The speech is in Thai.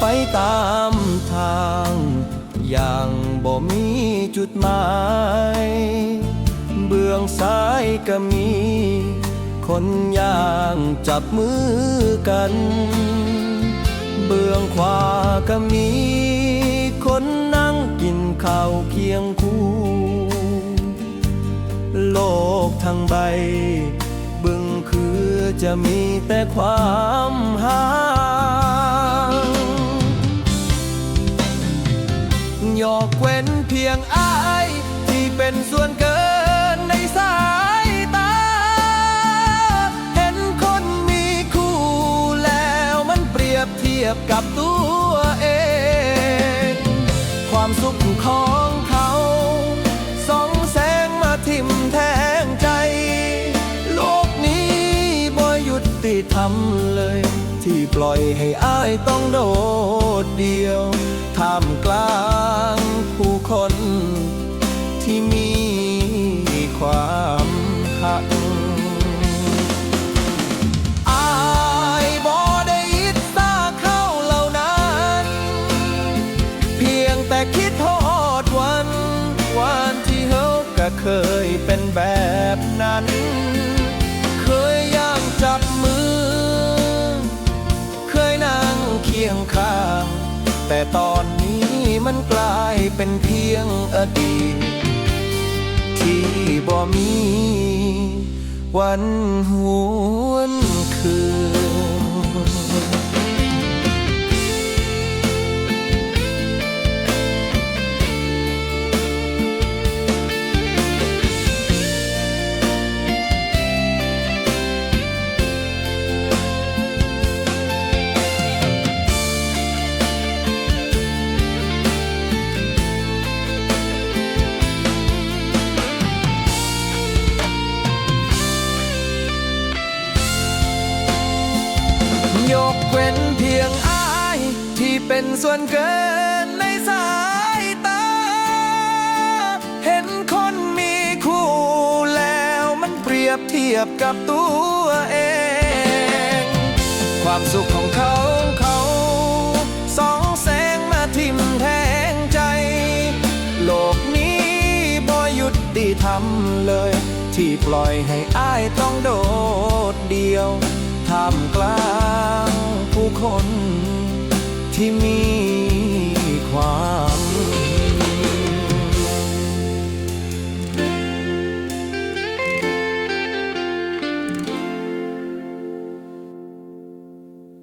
ไปตามทาง อย่างบ่มีจุดหมาย เบื้องซ้ายก็มี คนย่างจับมือกัน เบื้องขวาก็มี คนนั่งกินข้าวเคียงคู่ โลกทั้งใบ บึงคือจะมีแต่ความหา บเทียบกับตัวเอง ความสุขของเขาสองแสงมาทิมแทงใจ โลกนี้บ่ยุติธรรมเลย ที่ปล่อยให้อ้ายต้องโดดเดียวท่ามกลาง ก็เคยเป็นแบบนั้น เคยย่างจับมือ เคยนั่งเคียงข้าง แต่ตอนนี้มันกลายเป็นเพียงอดีต ที่บ่มีวันหู กเว้นเพียงอาย ที่เป็นส่วนเกินในสายตา เห็นคนมีคู่แล้วมันเปรียบเทียบกับตัวเอง ความสุขของเขาเขาสองแสงมาทิมแทงใจ โลกนี้บ่ยุติธรรมเลย ที่ปล่อยให้อ้ายต้องโดดเดียวท่ามกลาง คนที่มีความ